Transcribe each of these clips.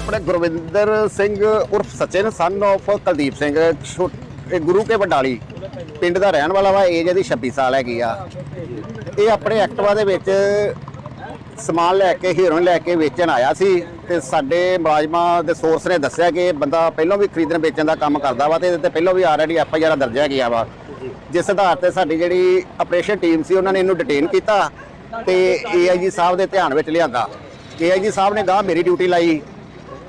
ਆਪਣੇ ਗੁਰਵਿੰਦਰ ਸਿੰਘ ਉਰਫ ਸਚਿਨ ਸਨ of ਕੁਲਦੀਪ ਸਿੰਘ ਛੋ- ਇਹ ਗੁਰੂ ਕੇ ਵਡਾਲੀ ਪਿੰਡ ਦਾ ਰਹਿਣ ਵਾਲਾ ਵਾ ਏਜ ਇਹਦੀ 26 ਸਾਲ ਹੈਗੀ ਆ। ਇਹ ਆਪਣੇ ਐਕਟਵਾ ਦੇ ਵਿੱਚ ਸਮਾਨ ਲੈ ਕੇ ਹੀਰੋਇਨ ਲੈ ਕੇ ਵੇਚਣ ਆਇਆ ਸੀ ਤੇ ਸਾਡੇ ਮੁਲਾਜ਼ਮਾਂ ਦੇ ਸੋਰਸ ਨੇ ਦੱਸਿਆ ਕਿ ਇਹ ਬੰਦਾ ਪਹਿਲਾਂ ਵੀ ਖਰੀਦਣ ਵੇਚਣ ਦਾ ਕੰਮ ਕਰਦਾ ਵਾ ਤੇ ਇਹਦੇ ਤੇ ਪਹਿਲਾਂ ਵੀ ਆਲਰੇਡੀ ਐਫ ਆਈ ਆਰ ਦਰਜ ਹੈਗੀ ਆ ਵਾ। ਜਿਸ ਆਧਾਰ ਤੇ ਸਾਡੀ ਜਿਹੜੀ ਆਪਰੇਸ਼ਨ ਟੀਮ ਸੀ, ਉਹਨਾਂ ਨੇ ਇਹਨੂੰ ਡਿਟੇਨ ਕੀਤਾ ਤੇ ਏਆਈਜੀ ਸਾਹਿਬ ਦੇ ਧਿਆਨ ਵਿੱਚ ਲਿਆਂਦਾ। ਏਆਈਜੀ ਸਾਹਿਬ ਨੇ ਗਾਹ ਮੇਰੀ ਡਿਊਟੀ ਲਾਈ।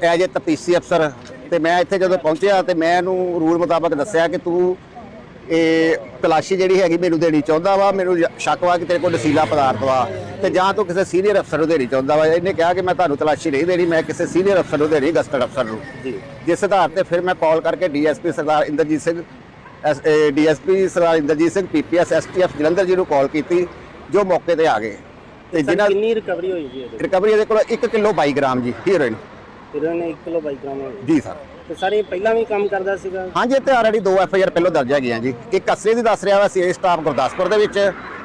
ਐਜ ਏ ਤਪੀਸੀ ਅਫਸਰ ਤੇ ਮੈਂ ਇੱਥੇ ਜਦੋਂ ਪਹੁੰਚਿਆ ਤੇ ਮੈਂ ਇਹਨੂੰ ਰੂਲ ਮੁਤਾਬਕ ਦੱਸਿਆ ਕਿ ਤੂੰ ਇਹ ਤਲਾਸ਼ੀ ਜਿਹੜੀ ਹੈਗੀ ਮੈਨੂੰ ਦੇਣੀ ਚਾਹੁੰਦਾ ਵਾ ਮੈਨੂੰ ਸ਼ੱਕ ਵਾ ਕਿ ਤੇਰੇ ਕੋਲ ਨਸ਼ੀਲਾ ਪਦਾਰਥ ਵਾ ਤੇ ਜਾਂ ਤੂੰ ਕਿਸੇ ਸੀਨੀਅਰ ਅਫਸਰ ਨੂੰ ਦੇਣੀ ਚਾਹੁੰਦਾ ਵਾ। ਇਹਨੇ ਕਿਹਾ ਕਿ ਮੈਂ ਤੁਹਾਨੂੰ ਤਲਾਸ਼ੀ ਨਹੀਂ ਦੇਣੀ ਮੈਂ ਕਿਸੇ ਸੀਨੀਅਰ ਅਫਸਰ ਨੂੰ ਦੇਣੀ ਗਸਟਡ ਅਫਸਰ ਨੂੰ। ਜੀ। ਜਿਸ ਆਧਾਰ ਤੇ ਫਿਰ ਮੈਂ ਕਾਲ ਕਰਕੇ DSP Sardar Inderjit Singh DSP Sardar Inderjit Singh PPS STF Jalandhar ji ਨੂੰ ਕਾਲ ਕੀਤੀ ਜੋ ਮੌਕੇ ਤੇ ਆ ਗਏ। ਤੇ ਜਿਨ੍ਹਾਂ ਕਿੰਨੀ ਰਿਕਵਰੀ ਹੋਈ ਜੀ ਰਿਕਵਰੀ ਇਹਦੇ ਕੋਲ 1 ਕਿਲੋ 22 ਗ੍ਰਾਮ ਜੀ ਹੀਰੋਇਨ ਇਹਨਾਂ ਨੇ 1 ਕਿਲੋ 22 ਗ੍ਰਾਮ ਹੋਈ ਜੀ ਸਰ। ਤੇ ਸਰ ਇਹ ਪਹਿਲਾਂ ਵੀ ਕੰਮ ਕਰਦਾ ਸੀਗਾ? ਹਾਂਜੀ ਇੱਥੇ ਆਲਰੇਡੀ ਦੋ ਐਫ ਆਈ ਆਰ ਪਹਿਲਾਂ ਦਰਜ ਹੈਗੀਆਂ ਜੀ। ਇੱਕ ਅਸਲੇ ਦੀ ਦੱਸ ਰਿਹਾ ਵਾ ਸੀ ਸਟਾਫ ਗੁਰਦਾਸਪੁਰ ਦੇ ਵਿੱਚ।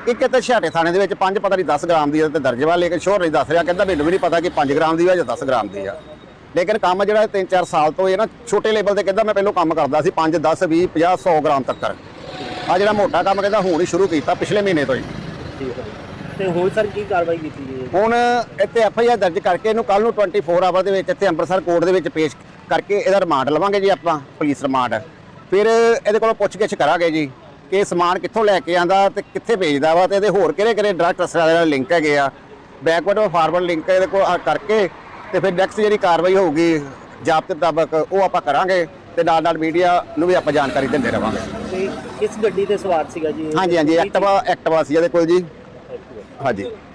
ਇੱਕ ਇੱਥੇ ਛਾਟੇ ਥਾਣੇ ਦੇ ਵਿੱਚ ਪੰਜ ਪਤਾ ਨਹੀਂ 10 ਗ੍ਰਾਮ ਦੀ ਤੇ ਦਰਜ ਵਾ ਲੇਕਿਨ ਸ਼ੋਰ ਨਹੀਂ ਦੱਸ ਰਿਹਾ। ਕਹਿੰਦਾ ਮੈਨੂੰ ਵੀ ਨਹੀਂ ਪਤਾ ਕਿ 5 ਗ੍ਰਾਮ ਦੀ ਆ ਜਾਂ 10 ਗ੍ਰਾਮ ਦੀ ਆ। ਲੇਕਿਨ ਕੰਮ ਜਿਹੜਾ 3-4 ਸਾਲ ਤੋਂ ਇਹ ਨਾ ਛੋਟੇ ਲੈਵਲ ਤੇ ਕਹਿੰਦਾ ਮੈਂ ਪਹਿਲਾਂ ਕੰਮ ਕਰਦਾ ਸੀ 5 10 20 50 100 ਗ੍ਰਾਮ ਤੱਕ ਆ ਜਿਹੜਾ ਮੋਟਾ ਕੰਮ ਕਹਿੰਦਾ ਹੁਣ ਹੀ ਸ਼ੁਰੂ ਕੀਤਾ ਪਿਛਲੇ ਮਹੀਨੇ ਤੋਂ ਹੀ। ਠੀਕ ਹੈ। ਤੇ ਹੁਣ ਸਰ ਕੀ ਕਾਰਵਾਈ ਕੀਤੀ ਜੀ ਹੁਣ ਇੱਥੇ ਐਫ ਆਈ ਆਰ ਦਰਜ ਕਰਕੇ ਇਹਨੂੰ ਕੱਲ ਨੂੰ 24 ਆਵਰ ਦੇ ਵਿੱਚ ਇੱਥੇ ਅੰਮ੍ਰਿਤਸਰ ਕੋਰਟ ਦੇ ਵਿੱਚ ਪੇਸ਼ ਕਰਕੇ ਇਹਦਾ ਰਿਮਾਂਡ ਲਵਾਂਗੇ ਜੀ ਆਪਾਂ ਪੁਲਿਸ ਰਿਮਾਂਡ ਫਿਰ ਇਹਦੇ ਕੋਲੋਂ ਪੁੱਛਗਿੱਛ ਕਰਾਂਗੇ ਜੀ ਕਿ ਸਮਾਨ ਕਿੱਥੋਂ ਲੈ ਕੇ ਆਂਦਾ ਤੇ ਕਿੱਥੇ ਵੇਚਦਾ ਵਾ ਤੇ ਇਹਦੇ ਹੋਰ ਕਿਹੜੇ ਕਿਹੜੇ ਡਰਗ ਟਰਸਟਰਾਂ ਦੇ ਨਾਲ ਲਿੰਕ ਹੈਗੇ ਆ। ਬੈਕਵਰਡ ਔਰ ਫਾਰਵਰਡ ਲਿੰਕ ਇਹਦੇ ਕੋਲ ਆ ਕਰਕੇ ਤੇ ਫਿਰ ਨੈਕਸਟ ਜਿਹੜੀ ਕਾਰਵਾਈ ਹੋਊਗੀ ਜਾਬਤੇ ਮੁਤਾਬਕ ਉਹ ਆਪਾਂ ਕਰਾਂਗੇ ਤੇ ਨਾਲ ਨਾਲ ਮੀਡੀਆ ਨੂੰ ਵੀ ਆਪਾਂ ਜਾਣਕਾਰੀ ਦਿੰਦੇ ਰਵਾਂਗੇ। ਕਿਸ ਗੱਡੀ ਤੇ ਸਵਾਰ ਸੀਗਾ ਜੀ? ਹਾਂਜੀ ਹਾਂਜੀ ਐਕਟਿਵਾ ਐਕਟਿਵਾ ਸੀ ਇਹਦੇ ਕੋਲ ਜੀ। Activa। ਹਾਂਜੀ